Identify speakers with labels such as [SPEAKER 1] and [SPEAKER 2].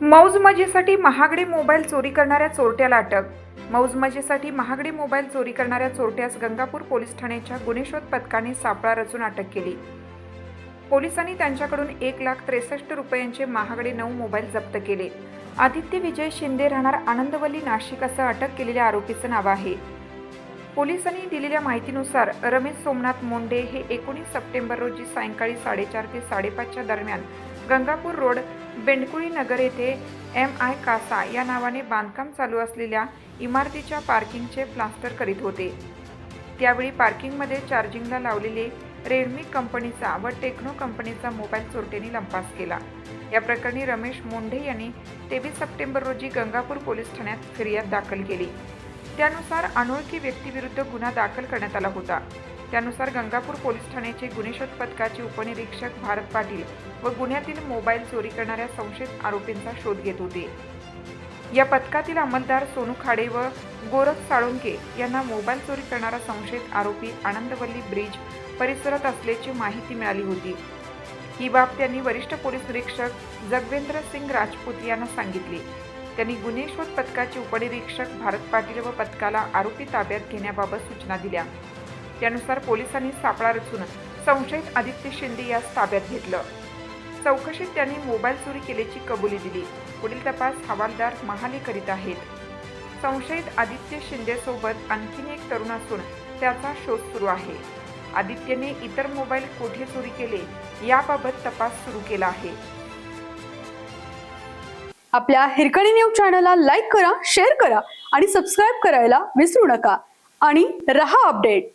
[SPEAKER 1] मौज मजेसाठी महागडे मोबाईल चोरी करणाऱ्या चोरट्याला अटक. मौज मजेसाठी महागडे मोबाईल चोरी करणाऱ्या चोरट्यास गंगापूर पोलीस ठाण्याच्या गुन्हे शोध पथकाने सापळा रचून अटक केली. पोलिसांनी त्यांच्याकडून एक लाख त्रेसष्ट रुपयांचे महागडे नऊ मोबाईल जप्त केले. आदित्य विजय शिंदे राहणार आनंदवली नाशिक असं अटक केलेल्या आरोपीचं नाव आहे. पोलिसांनी दिलेल्या माहितीनुसार रमेश सोमनाथ मोंडे हे एकोणीस सप्टेंबर रोजी सायंकाळी साडेचार ते साडेपाचच्या दरम्यान गंगापूर रोड बेंडकुळी नगर येथे एम आय कासा या नावाने बांधकाम चालू असलेल्या इमारतीच्या पार्किंगचे प्लास्टर करीत होते. त्यावेळी पार्किंगमध्ये चार्जिंगला लावलेले रेडमी कंपनीचा व टेक्नो कंपनीचा मोबाईल चोरट्यांनी लंपास केला. या प्रकरणी रमेश मोंढे यांनी तेवीस सप्टेंबर रोजी गंगापूर पोलीस ठाण्यात फिर्याद दाखल केली. त्यानुसार अनोळखी व्यक्तीविरुद्ध गुन्हा दाखल करण्यात आला होता. त्यानुसार गंगापूर पोलीस ठाण्याचे गुन्हे शोध पथकाचे उपनिरीक्षक भारत पाटील व गुन्ह्यातील मोबाईल चोरी करणाऱ्या संशयित आरोपींचा शोध घेत होते. या पथकातील अंमलदार सोनू खाडे व गोरख साळुंके यांना मोबाईल चोरी करणारा संशयित आरोपी आनंदवल्ली ब्रिज परिसरात असल्याची माहिती मिळाली होती. ही बाब त्यांनी वरिष्ठ पोलीस निरीक्षक जगवेंद्र सिंग राजपूत यांना सांगितली. त्यांनी गुन्हे शोध पथकाचे उपनिरीक्षक भारत पाटील व पथकाला आरोपी ताब्यात घेण्याबाबत सूचना दिल्या. त्यानुसार पोलिसांनी सापळा रचून संशयित आदित्य शिंदे यास ताब्यात घेतलं. चौकशीत त्यांनी मोबाईल चोरी केल्याची कबुली दिली. पुढील तपास हवालदार महाले करीत आहेत. संशयित आदित्य शिंदेसोबत आणखीन एक तरुण असून त्याचा शोध सुरू आहे. आदित्यने इतर मोबाईल कोठे चोरी केले याबाबत तपास सुरू केला आहे.
[SPEAKER 2] आपल्या हिरकणी न्यूज चॅनलला लाईक करा शेअर करा आणि सबस्क्राईब करायला विसरू नका. आणि रहा अपडेट.